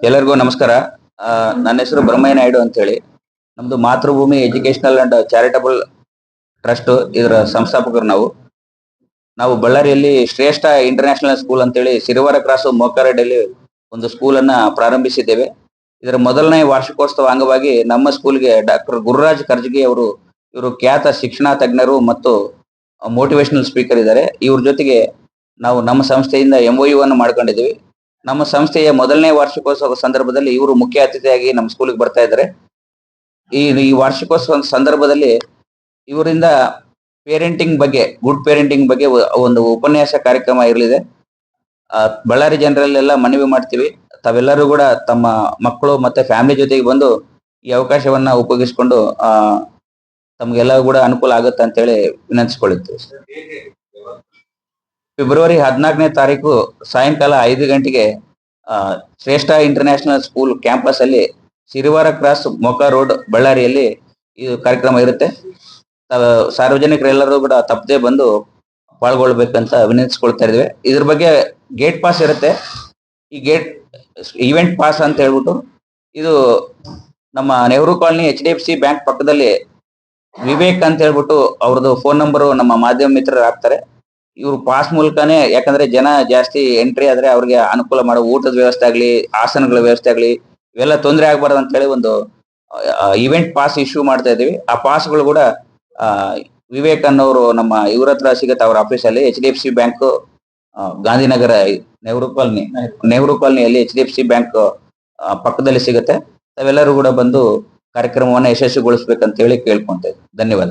ಎಲ್ಲರಿಗೂ ನಮಸ್ಕಾರ. ನನ್ನ ಹೆಸರು ಬ್ರಹ್ಮಯ್ಯ ನಾಯ್ಡು ಅಂತ ಹೇಳಿ ನಮ್ದು Matrubhumi educational and charitable trust ಇದರ ಸಂಸ್ಥಾಪಕರು ನಾವು. ನಾವು ಬಳ್ಳಾರಿಯಲ್ಲಿ ಶ್ರೇಷ್ಠ ಇಂಟರ್ನ್ಯಾಷನಲ್ ಸ್ಕೂಲ್ ಅಂತೇಳಿ ಸಿರಿವಾರ ಕ್ರಾಸ್ ಮೋಕಾರೆಡ್ಡಿಯಲ್ಲಿ ಒಂದು ಸ್ಕೂಲ್ ಅನ್ನ ಪ್ರಾರಂಭಿಸಿದ್ದೇವೆ. ಇದರ ಮೊದಲನೇ ವಾರ್ಷಿಕೋತ್ಸವ ಅಂಗವಾಗಿ ನಮ್ಮ ಸ್ಕೂಲ್ಗೆ ಡಾಕ್ಟರ್ ಗುರುರಾಜ್ ಕರ್ಜಗಿ ಅವರು, ಇವರು ಖ್ಯಾತ ಶಿಕ್ಷಣ ತಜ್ಞರು ಮತ್ತು ಮೋಟಿವೇಶನಲ್ ಸ್ಪೀಕರ್ ಇದ್ದಾರೆ. ಇವ್ರ ಜೊತೆಗೆ ನಾವು ನಮ್ಮ ಸಂಸ್ಥೆಯಿಂದ ಎಂಒಯು ಅನ್ನು ಮಾಡ್ಕೊಂಡಿದ್ದೀವಿ. ನಮ್ಮ ಸಂಸ್ಥೆಯ ಮೊದಲನೇ ವಾರ್ಷಿಕೋತ್ಸವ ಸಂದರ್ಭದಲ್ಲಿ ಇವರು ಮುಖ್ಯ ಅತಿಥಿಯಾಗಿ ನಮ್ಮ ಸ್ಕೂಲಿಗೆ ಬರ್ತಾ ಇದ್ದಾರೆ. ಈ ಈ ವಾರ್ಷಿಕೋತ್ಸವ ಸಂದರ್ಭದಲ್ಲಿ ಇವರಿಂದ ಪೇರೆಂಟಿಂಗ್ ಬಗ್ಗೆ ಗುಡ್ ಪೇರೆಂಟಿಂಗ್ ಬಗ್ಗೆ ಒಂದು ಉಪನ್ಯಾಸ ಕಾರ್ಯಕ್ರಮ ಇರಲಿದೆ. ಬಳ್ಳಾರಿ ಜನರಲ್ಲೆಲ್ಲ ಮನವಿ ಮಾಡ್ತೀವಿ. ತಾವೆಲ್ಲರೂ ಕೂಡ ತಮ್ಮ ಮಕ್ಕಳು ಮತ್ತೆ ಫ್ಯಾಮಿಲಿ ಜೊತೆಗೆ ಬಂದು ಈ ಅವಕಾಶವನ್ನ ಉಪಯೋಗಿಸಿಕೊಂಡು ಆ ತಮ್ಗೆಲ್ಲ ಕೂಡ ಅನುಕೂಲ ಆಗುತ್ತೆ ಅಂತೇಳಿ ವಿನಂತಿಸ್ಕೊಳ್ಳುತ್ತೀವಿ. ಫೆಬ್ರವರಿ ಹದಿನಾಲ್ಕನೇ ತಾರೀಕು ಸಾಯಂಕಾಲ ಐದು ಗಂಟೆಗೆ ಶ್ರೇಷ್ಠ ಇಂಟರ್ನ್ಯಾಷನಲ್ ಸ್ಕೂಲ್ ಕ್ಯಾಂಪಸ್ ಅಲ್ಲಿ ಸಿರಿವಾರ ಕ್ರಾಸ್ ಮೊಕ ರೋಡ್ ಬಳ್ಳಾರಿಯಲ್ಲಿ ಇದು ಕಾರ್ಯಕ್ರಮ ಇರುತ್ತೆ. ಸಾರ್ವಜನಿಕರೆಲ್ಲರೂ ಕೂಡ ತಪ್ಪದೆ ಬಂದು ಪಾಲ್ಗೊಳ್ಬೇಕಂತ ವಿನಂತಿಸ್ಕೊಳ್ತಾ ಇದ್ವಿ ಇದ್ರ ಬಗ್ಗೆ ಗೇಟ್ ಪಾಸ್ ಇರುತ್ತೆ. ಈ ಗೇಟ್ ಈವೆಂಟ್ ಪಾಸ್ ಅಂತ ಹೇಳ್ಬಿಟ್ಟು ಇದು ನಮ್ಮ Nehru colony H D F C bank ಪಕ್ಕದಲ್ಲಿ ವಿವೇಕ್ ಅಂತ ಹೇಳ್ಬಿಟ್ಟು ಅವ್ರದ್ದು ಫೋನ್ ನಂಬರು ನಮ್ಮ ಮಾಧ್ಯಮ ಮಿತ್ರರು ಹಾಕ್ತಾರೆ. ಇವ್ರು ಪಾಸ್ ಮೂಲಕನೇ, ಯಾಕಂದ್ರೆ ಜನ ಜಾಸ್ತಿ ಎಂಟ್ರಿ ಆದ್ರೆ ಅವ್ರಿಗೆ ಅನುಕೂಲ ಮಾಡೋ ಊಟದ ವ್ಯವಸ್ಥೆ ಆಗ್ಲಿ, ಆಸನಗಳ ವ್ಯವಸ್ಥೆ ಆಗ್ಲಿ, ಇವೆಲ್ಲ ತೊಂದರೆ ಆಗ್ಬಾರ್ದು ಅಂತ ಹೇಳಿ ಒಂದು ಇವೆಂಟ್ ಪಾಸ್ ಇಶ್ಯೂ ಮಾಡ್ತಾ ಇದೀವಿ ಆ ಪಾಸ್ಗಳು ಕೂಡ ವಿವೇಕ್ ಅನ್ನೋರು ನಮ್ಮ ಇವ್ರ ಹತ್ರ ಸಿಗತ್ತೆ, ಅವ್ರ ಆಫೀಸಲ್ಲಿ H D F C bank Gandhinagar Nehru colony, Nehru ಕಾಲನಿಯಲ್ಲಿ H D F C bank ಪಕ್ಕದಲ್ಲಿ ಸಿಗುತ್ತೆ. ತಾವೆಲ್ಲರೂ ಕೂಡ ಬಂದು ಕಾರ್ಯಕ್ರಮವನ್ನು ಯಶಸ್ವಿಗೊಳಿಸ್ಬೇಕಂತ ಹೇಳಿ ಕೇಳ್ಕೊಂತ. ಧನ್ಯವಾದ.